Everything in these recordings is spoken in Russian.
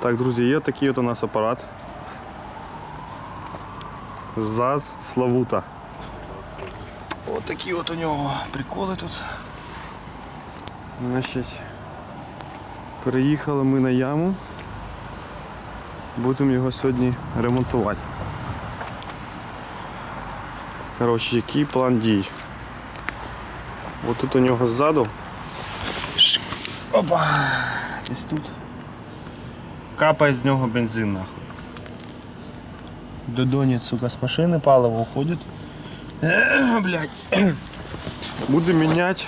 Так, друзі, є такий от у нас апарат. ЗАЗ Славута. Ось такі от у нього приколи тут. Значить, переїхали ми на яму. Будемо його сьогодні ремонтувати. Коротше, який план дій? Ось тут у нього ззаду. Опа! Ось тут. Капає з нього бензин нахуй. Додонець, сука, з машини паливо уходить. Блять. Будемо міняти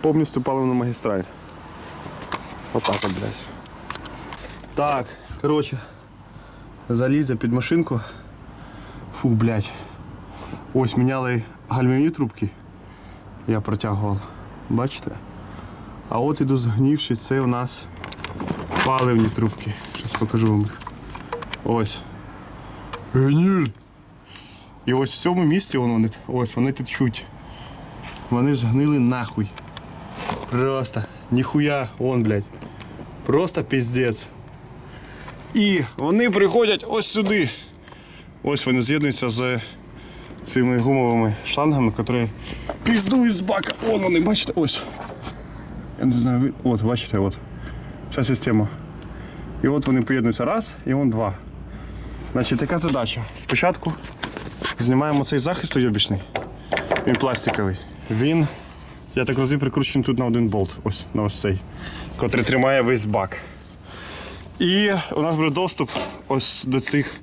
повністю паливну магістраль. Отак от. Так, коротше, заліза під машинку. Фу, блядь. Ось міняли гальмівні трубки. Я протягував. Бачите? А от іду згнівши, це у нас паливні трубки. Зараз покажу вам їх. Ось. Гніль. І ось в цьому місці вон вони, ось вони течуть. Вони згнили нахуй. Просто. Ніхуя, вон, блядь. Просто піздець. І вони приходять ось сюди. Ось вони з'єднуються з цими гумовими шлангами, які піздують з бака. Вон вони, бачите, ось. Я не знаю, от, бачите, от. Вся система. І от вони поєднуються раз, і вон два. Значить, така задача. Спочатку знімаємо цей захист уйобічний. Він пластиковий. Він, я так розумію, прикручений тут на один болт. Ось на ось цей, котрий тримає весь бак. І у нас буде доступ ось до цих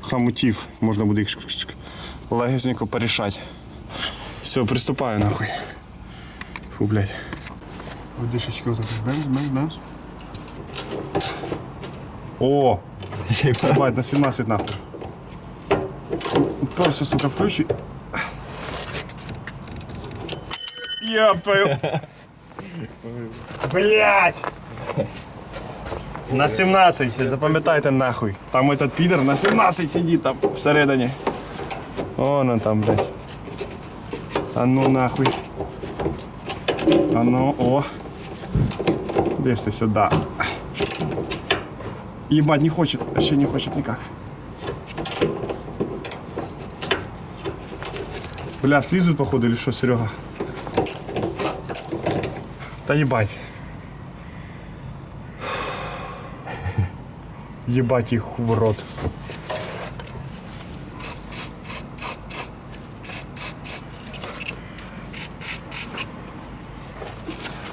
хамутів. Можна буде їх шк-шк-шк порішати. Все, приступаю нахуй. Фу, блядь. Водишечки отак. Бенз, бенз, бенз. О! Ебать, на 17 нахуй. Уперся, сука, в ключі. Єб твою. Блять! На 17, запам'ятайте нахуй. Там этот підер на 17 сидить там всередині. Вон он там, блядь. А ну нахуй. А ну, о. Де ж ти сюди? Ебать, не хочет, вообще не хочет никак. Бля, слизают походу или что, Серега? Да ебать. Ебать их в рот.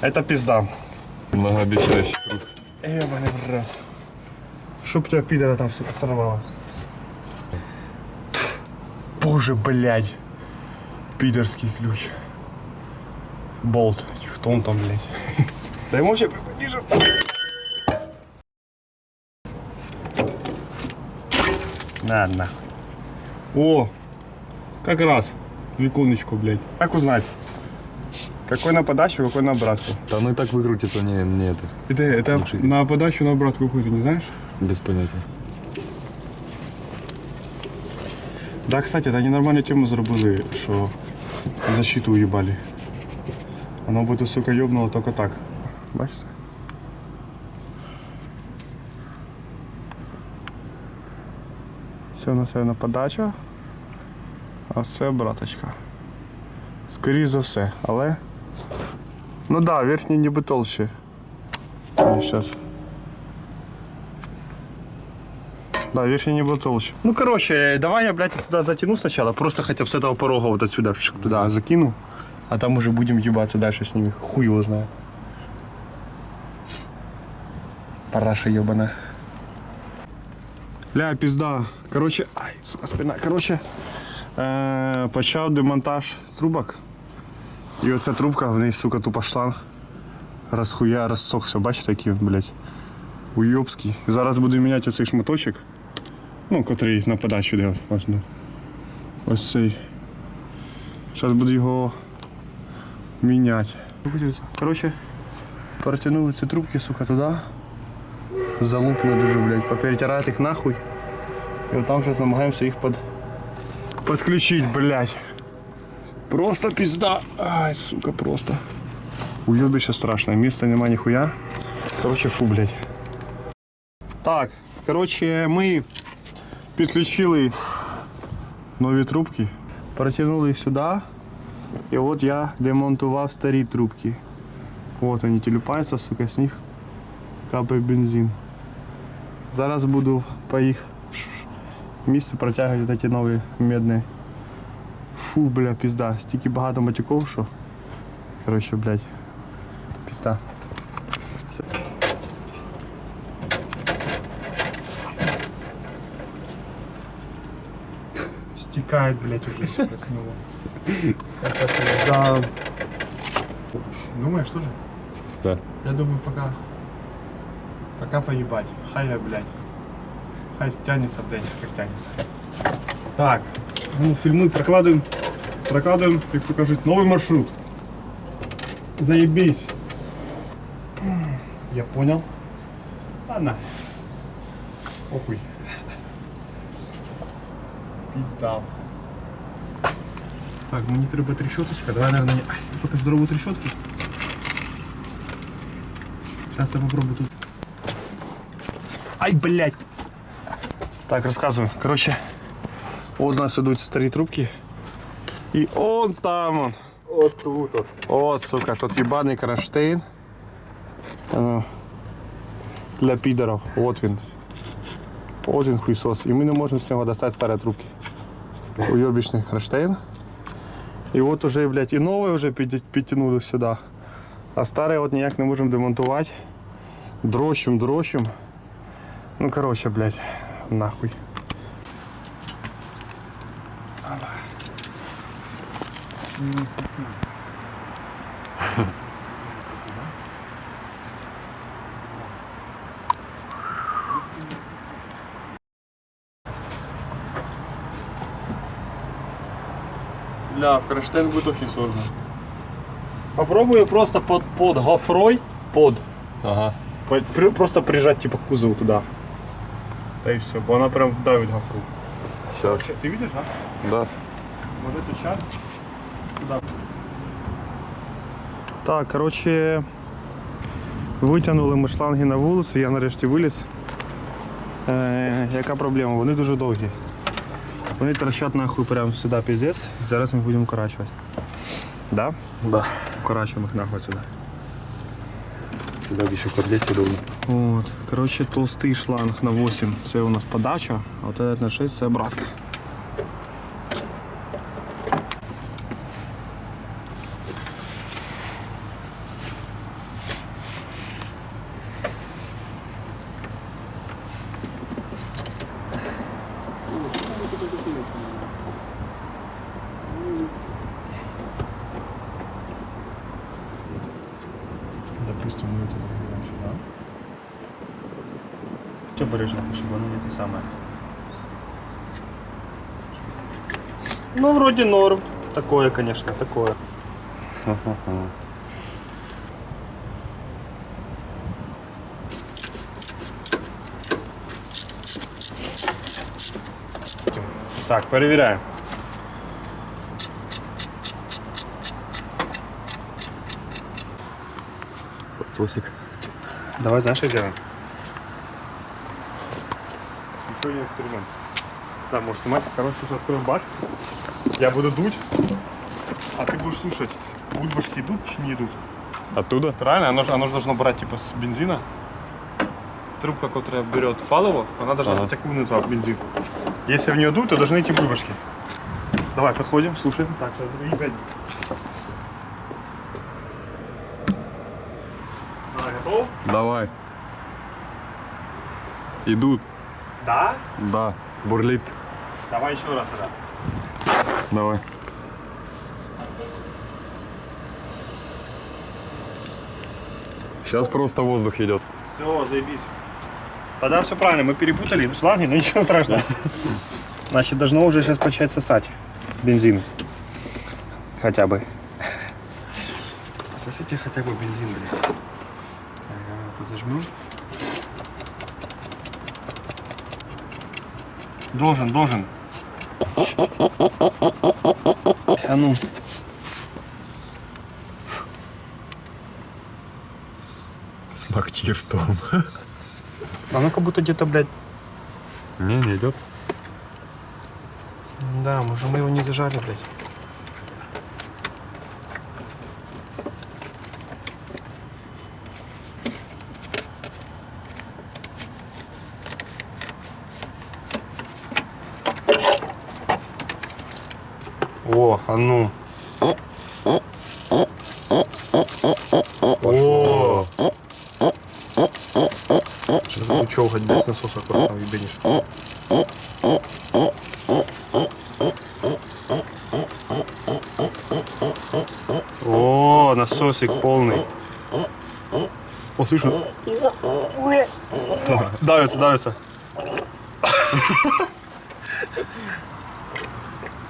Это пизда. Многообещающий. Ебаный в рот. Чтоб тебя пидора там, сука, сорвало. Боже, блядь. Пидорский ключ. Болт. Кто он там, блядь? Дай ему вообще пониже. На, нахуй. О, как раз. Виконечку, блядь. Как узнать? Какой на подачу, какой на обратку? Да ну и так выкрутится, не, не это, Это, это Лучше. на подачу, на обратку какую, ты не знаешь? без понятия. Да, кстати, это они нормальную тему зробили, що защиту уїбали. Воно буде, сука, йобнуло тільки так. Бачите? Це у нас на подача, а це браточка. Скоріше за все, але. Ну да, верхній ніби толще. Сейчас. Да, верхний не был толще. Ну, короче, давай я, блядь, их туда затяну сначала. Просто хотя бы с этого порога вот отсюда шик, туда закину. А там уже будем ебаться дальше с ними. Хуй его знает. Параша ебаная. Ля, пизда. Короче, ай, сука, спина. Короче, е- почав демонтаж трубок. І оця трубка, в неї, сука, тупо шланг. Розхуя, розсохся. Бачите, який він, блядь, уйобський. Зараз буду міняти оцей шматочок. Ну, котрий на подачу йде. Ось, ну. ось цей. Зараз буду його міняти. Коротше, перетягнули ці трубки, сука, туди. Залупно дуже, блядь, поперетирати їх нахуй. І от там зараз намагаємося їх под... підключити, блядь. Просто пизда. Ай, сука, просто. Уйобище страшне. Міста нема ніхуя. Короче, фу, блядь. Так, коротше, ми підключили нові трубки, протягнули їх сюди. І от я демонтував старі трубки. От вони тілюпаються, сука, з них капає бензин. Зараз буду по їх місцю протягувати ці нові медні. Фу, бля, пізда. Стільки багато матюков, що. Коротше, блядь. Пізда. Стекает, блядь, уже, сука, с него. Слеза. Думаешь, тоже? Да. Я думаю, пока... Пока поебать. Хай я, блядь. Хай тянется, блядь, как тянется. Так, ну, фильмуем, прокладываем, прокладываем, как покажут, новый маршрут. Заебись. Я понял. Ладно. Похуй. Пизда. Так, мені треба трещоточка. Давай, наверное, не... Ай, пока здоровую трещотку. Сейчас я попробую тут. Ай, блядь. Так, рассказываю. Короче, вот у нас идут старые трубки. И он там он. Вот тут вот. От, сука, тут ебаний кронштейн. А ну, Для підерів. От він. От він хуйсос. І ми не можемо з нього достати старі трубки. Уйобічний кронштейн. І от уже, блядь, і новий вже під- підтягнули сюди. А старий от ніяк не можемо демонтувати. Дрощим, дрощим. Ну, короче, блядь, нахуй. Бля, в кронштейн будет очень сложно. Попробую просто под, под гофрой, под, Ага. по- при- просто прижать типа кузов туда. Да и все, бо она прям вдавит гофру. Сейчас. Ты видишь, а? Да. Вот эту часть. Так, коротше, витягнули ми шланги на вулицю, я нарешті виліз. Е, яка проблема? Вони дуже довгі. Вони торчать нахуй прямо сюди піздець. Зараз ми будемо вкорачувати. Да? Да. Вкорачуємо їх нахуй сюди. Сюда еще подлезть удобно. От, коротше, толстий шланг на 8 це у нас подача, а от этот на 6 це обратка. Бережно, чтобы оно не те самое. Ну, вроде норм. Такое, конечно, такое. Так, перевіряємо. Подсосик. Давай знаешь, что сделаем? Еще эксперимент. Да, можешь снимать. Короче, сейчас откроем бак. Я буду дуть, а ты будешь слушать, бульбашки идут, чи не идут. Оттуда? Правильно? Оно, же- оно же должно брать типа с бензина. Трубка, которая берет палово, она должна Ага. быть окунута в бензин. Если в нее дует, то должны идти бульбашки. Давай, подходим, слушаем. Так, сейчас и пять. Давай, готов? Давай. Идут. Да? Да. Бурлит. Давай еще раз сюда. Давай. Сейчас просто воздух идет. Все, заебись. Тогда все правильно, мы перепутали шланги, но ничего страшного. Значит, должно уже сейчас начать сосать бензин. Хотя бы. Пососите хотя бы бензин, блядь. Я подожму. Должен, должен. А ну. Смак чертом. А ну как будто где-то, блядь, Не, не идет. да, может мы его не зажали, блядь. О, а ну. О! За пучок хоть без насоса аккуратно ебенишь. О, насосик полный. О, слышно? Давится, давится.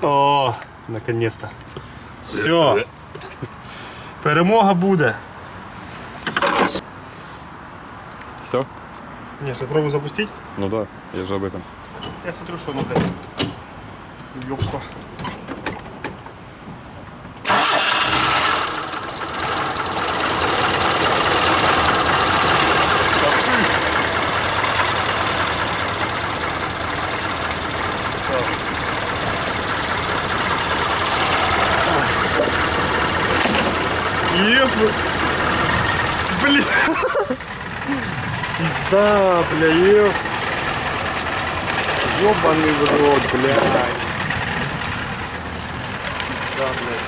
О, наконец-то. Все. Перемога буде. Все? Не, попробуй запустить. Ну да, я же об этом. Я смотрю, что оно, блядь. Ёбство. Еб... Бля. Пизда, бля, еб. Ёбаный в рот, блядь. Пизда, блядь.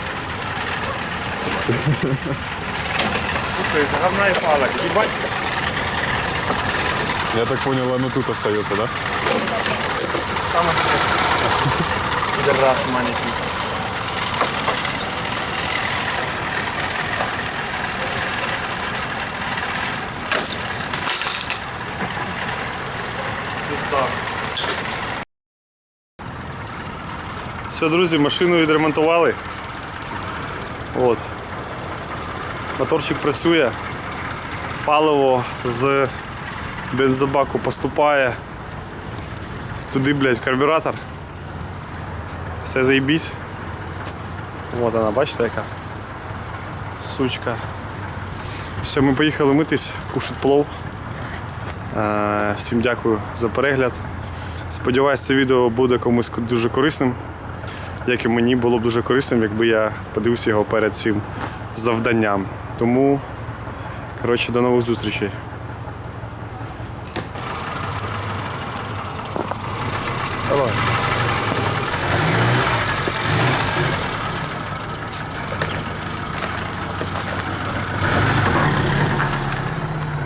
Сука, из говна и палок, ебать. Я так понял, оно тут остается, да? Там Пидорас маленький. Все, друзі, машину відремонтували. От. Моторчик працює. Паливо з бензобаку поступає. Туди, блядь, карбюратор. Все заебись. Вот вона, бачите яка. Сучка. Все, ми поїхали митись, кушать плов. Е, Всім дякую за перегляд. Сподіваюсь, це відео буде комусь дуже корисним. Як і мені було б дуже корисним, якби я подивився його перед цим завданням. Тому, коротше, до нових зустрічей.